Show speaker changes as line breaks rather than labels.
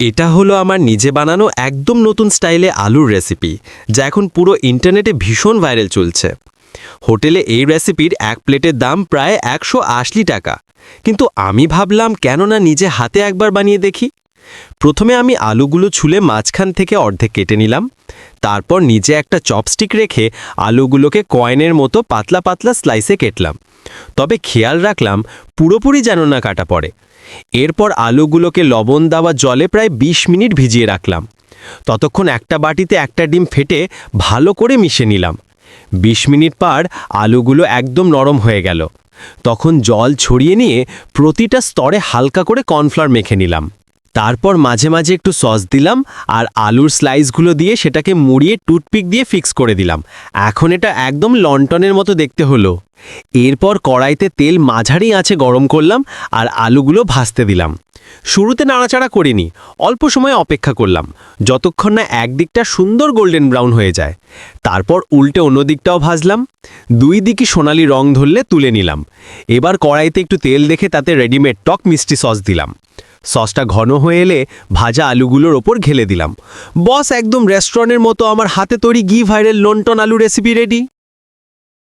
এটা হলো আমার নিজে বানানো একদম নতুন স্টাইলে আলুর রেসিপি যা এখন পুরো ইন্টারনেটে ভীষণ ভাইরাল চলছে। হোটেলে এই রেসিপির এক প্লেটের দাম প্রায় একশো আশি টাকা। কিন্তু আমি ভাবলাম, কেন না নিজে হাতে একবার বানিয়ে দেখি? প্রথমে আমি আলুগুলো ছুলে মাঝখান থেকে অর্ধেক কেটে নিলাম। তারপর নিজে একটা চপস্টিক রেখে আলুগুলোকে কয়েনের মতো পাতলা পাতলা স্লাইসে কেটলাম। তবে খেয়াল রাখলাম, পুরোপুরি যেন না কাটা পড়ে। এরপর আলুগুলোকে লবণ দেওয়া জলে প্রায় ২০ মিনিট ভিজিয়ে রাখলাম। ততক্ষণ একটা বাটিতে একটা ডিম ফেটে ভালো করে মিশে নিলাম। ২০ মিনিট পর আলুগুলো একদম নরম হয়ে গেল। তখন জল ছড়িয়ে নিয়ে প্রতিটা স্তরে হালকা করে কর্নফ্লাওয়ার মেখে নিলাম। তারপর মাঝে মাঝে একটু সস দিলাম আর আলুর স্লাইসগুলো দিয়ে সেটাকে মুড়িয়ে টুথপিক দিয়ে ফিক্স করে দিলাম। এখন এটা একদম লন্টনের মতো দেখতে হলো। এরপর কড়াইতে তেল মাঝারি আঁচে গরম করলাম আর আলুগুলো ভাজতে দিলাম। শুরুতে নাড়াচাড়া করিনি, অল্প সময় অপেক্ষা করলাম, যতক্ষণ না একদিকটা সুন্দর গোল্ডেন ব্রাউন হয়ে যায়। তারপর উল্টে অন্য দিকটাও ভাজলাম, দুই দিকই সোনালি রং ধরলে তুলে নিলাম। এবার কড়াইতে একটু তেল দেখে তাতে রেডিমেড টক মিষ্টি সস দিলাম। সসটা ঘন হয়ে এলে ভাজা আলুগুলোর ওপর ঘেলে দিলাম। বস, একদম রেস্টুরেন্টের মতো আমার হাতে তৈরি ঘি ভাইরাল লন্টন আলু রেসিপি রেডি